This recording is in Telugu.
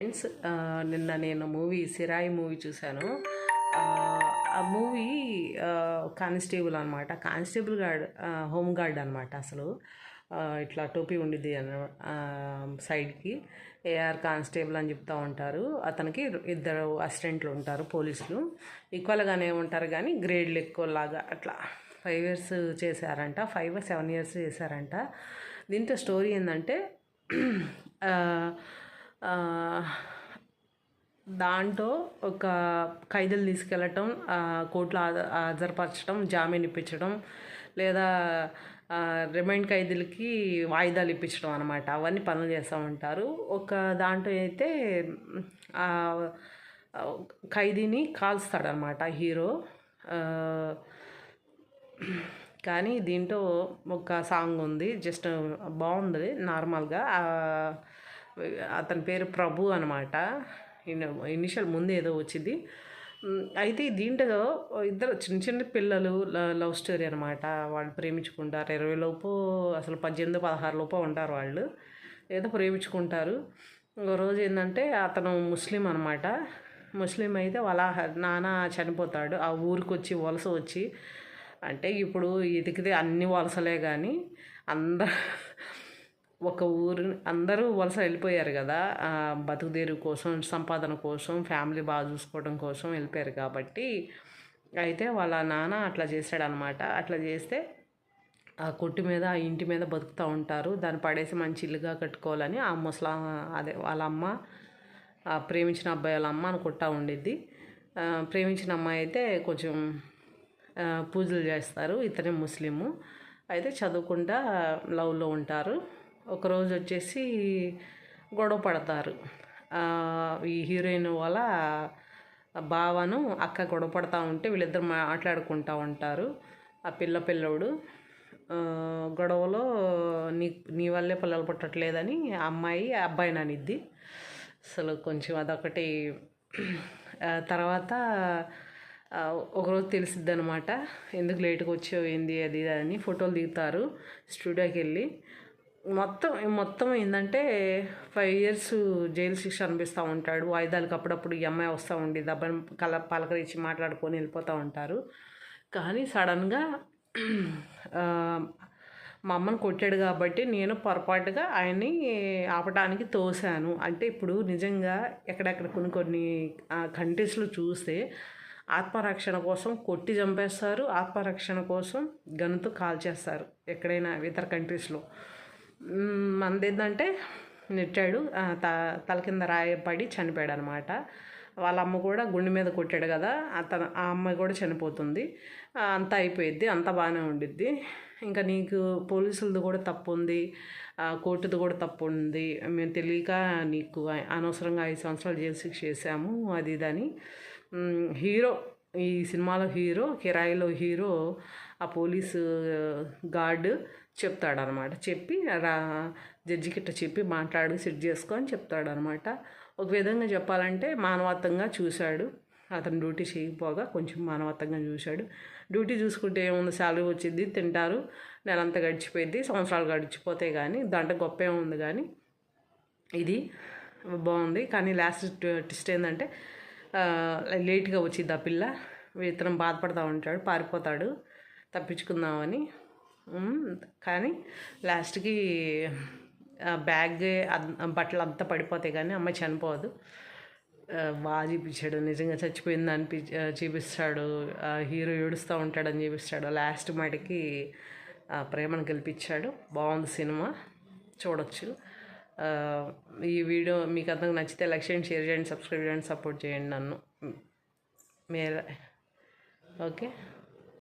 ఫ్రెండ్స్ నిన్న నేను మూవీ సిరాయి మూవీ చూశాను. ఆ, మూవీ కానిస్టేబుల్ అనమాట కానిస్టేబుల్ గార్డ్ హోమ్ గార్డ్ అనమాట అసలు. ఇట్లా టోపీ ఉండిద్ది అన్న సైడ్కి. ఏఆర్ కానిస్టేబుల్ అని చెప్తూ ఉంటారు. అతనికి ఇద్దరు అసిస్టెంట్లు ఉంటారు పోలీసులు. ఈక్వల్గానే ఉంటారు కానీ గ్రేడ్లు ఎక్కువలాగా అట్లా ఫైవ్ ఇయర్స్ చేశారంట. ఫైవ్ సెవెన్ ఇయర్స్ చేశారంట. దీంట్లో స్టోరీ ఏంటంటే దాంట్లో ఒక ఖైదీలు తీసుకెళ్ళటం కోర్టులో హాజరుపరచడం జామీన్ ఇప్పించడం లేదా రిమైండ్ ఖైదీలకి వాయిదాలు ఇప్పించడం అనమాట అవన్నీ పనులు చేస్తూ ఉంటారు. ఒక దాంట్లో అయితే ఖైదీని కాల్స్తాడనమాట హీరో. కానీ దీంట్లో ఒక సాంగ్ ఉంది. జస్ట్ బాగుంది నార్మల్గా. అతని పేరు ప్రభు అనమాట ఇనిషియల్ ముందు ఏదో వచ్చింది. అయితే దీంట్లో ఇద్దరు చిన్న చిన్న పిల్లలు ల- లవ్ స్టోరీ అనమాట వాళ్ళు ప్రేమించుకుంటారు. ఇరవై లోపు అసలు పద్దెనిమిది పదహారు లోపు ఉంటారు వాళ్ళు. ఏదో ప్రేమించుకుంటారు. ఇంకో రోజు ఏంటంటే అతను ముస్లిం అనమాట ముస్లిం అయితే వాళ్ళ నాన్న చనిపోతాడు. ఆ ఊరికి వచ్చి వలస వచ్చి. అంటే ఇప్పుడు ఎతికితే అన్ని వలసలే కానీ అందరు ఒక ఊరు అందరూ వలస వెళ్ళిపోయారు కదా. బతుకుదేరు కోసం సంపాదన కోసం ఫ్యామిలీ బాగా చూసుకోవడం కోసం వెళ్ళిపోయారు కాబట్టి అయితే వాళ్ళ నాన్న అట్లా చేశాడనమాట అట్లా చేస్తే ఆ కొట్టు మీద ఆ ఇంటి మీద బతుకుతూ ఉంటారు. దాన్ని పడేసి మంచి ఇల్లుగా కట్టుకోవాలని ఆ ముసలా అదే వాళ్ళ అమ్మ ప్రేమించిన అబ్బాయి వాళ్ళ అమ్మ అనుకుంటా ఉండిద్ది. ప్రేమించిన అమ్మాయి అయితే కొంచెం పూజలు చేస్తారు. ఇతనే ముస్లిము. అయితే చదువుకుంటా లవ్లో ఉంటారు. ఒకరోజు వచ్చేసి గొడవ పడతారు ఈ హీరోయిన్ వాళ్ళ బావను అక్క గొడవ పడతా ఉంటే వీళ్ళిద్దరు మాట్లాడుకుంటూ ఉంటారు. ఆ పిల్ల పిల్లోడు గొడవలో నీ నీ వల్లే పిల్లలు పుట్టట్లేదని అమ్మాయి అబ్బాయి నానిద్ది అసలు కొంచెం అదొకటి తర్వాత ఒకరోజు తెలిసిద్ది అనమాట ఎందుకు లేట్గా వచ్చావు ఏంది అది అని ఫోటోలు దిగుతారు స్టూడియోకి వెళ్ళి మొత్తం మొత్తం ఏంటంటే ఫైవ్ ఇయర్స్ జైలు శిక్ష అనిపిస్తూ ఉంటాడు. వాయిదాలకు అప్పుడప్పుడు ఈ అమ్మాయి వస్తూ ఉండి దెబ్బని కల పలకరించి మాట్లాడుకొని వెళ్ళిపోతూ ఉంటారు. కానీ సడన్గా మా అమ్మని కొట్టాడు కాబట్టి నేను పొరపాటుగా ఆయన్ని ఆపడానికి తోశాను. అంటే ఇప్పుడు నిజంగా ఎక్కడెక్కడ కొన్ని కొన్ని కంట్రీస్లో చూస్తే ఆత్మరక్షణ కోసం కొట్టి చంపేస్తారు. ఆత్మరక్షణ కోసం గనుతో కాల్చేస్తారు. ఎక్కడైనా ఇతర కంట్రీస్లో మనది ఏంటంటే నెట్టాడు త తల కింద రాయపడి చనిపోయాడు అనమాట వాళ్ళ అమ్మ కూడా గుండె మీద కొట్టాడు కదా అతను ఆ అమ్మాయి కూడా చనిపోతుంది. అంతా అయిపోయిద్ది అంతా బాగానే ఉండిద్ది. ఇంకా నీకు పోలీసులది కూడా తప్పు ఉంది ఆ, కోర్టుది కూడా తప్పు ఉంది మేము తెలియక నీకు అనవసరంగా ఐదు సంవత్సరాలు జైలు శిక్ష చేసాము అది ఇది అని. హీరో ఈ సినిమాలో హీరో కిరాయిలో హీరో ఆ పోలీసు గార్డు చెప్తాడనమాట. చెప్పి రా జడ్జి గిట్ట చెప్పి మాట్లాడి సెట్ చేసుకో అని చెప్తాడనమాట. ఒక విధంగా చెప్పాలంటే మానవత్వంగా చూశాడు. అతను డ్యూటీ చేయకపోగా కొంచెం మానవత్వంగా చూశాడు. డ్యూటీ చూసుకుంటే ఏముంది? శాలరీ వచ్చింది తింటారు. నెలంతా గడిచిపోయింది సంవత్సరాలు గడిచిపోతాయి కానీ దాంట్లో గొప్ప ఏముంది కానీ ఇది బాగుంది. కానీ లాస్ట్ ట్విస్ట్ ఏంటంటే లేట్గా వచ్చింది ఆ పిల్ల. ఇతను బాధపడతా ఉంటాడు పారిపోతాడు తప్పించుకుందామని. కానీ లాస్ట్కి బ్యాగ్ బట్టలు అంతా పడిపోతాయి కానీ అమ్మాయి చనిపోదు. బాగా చూపించాడు నిజంగా చచ్చిపోయింది అనిపి చూపిస్తాడు. హీరో ఏడుస్తూ ఉంటాడని చూపిస్తాడు. లాస్ట్ మాటికి ప్రేమను గెలిపించాడు బాగుంది సినిమా చూడొచ్చు. ఈ వీడియో మీకు అందరికి నచ్చితే లైక్ చేయండి షేర్ చేయండి సబ్స్క్రైబ్ చేయండి సపోర్ట్ చేయండి నన్ను. మీరే ఓకే?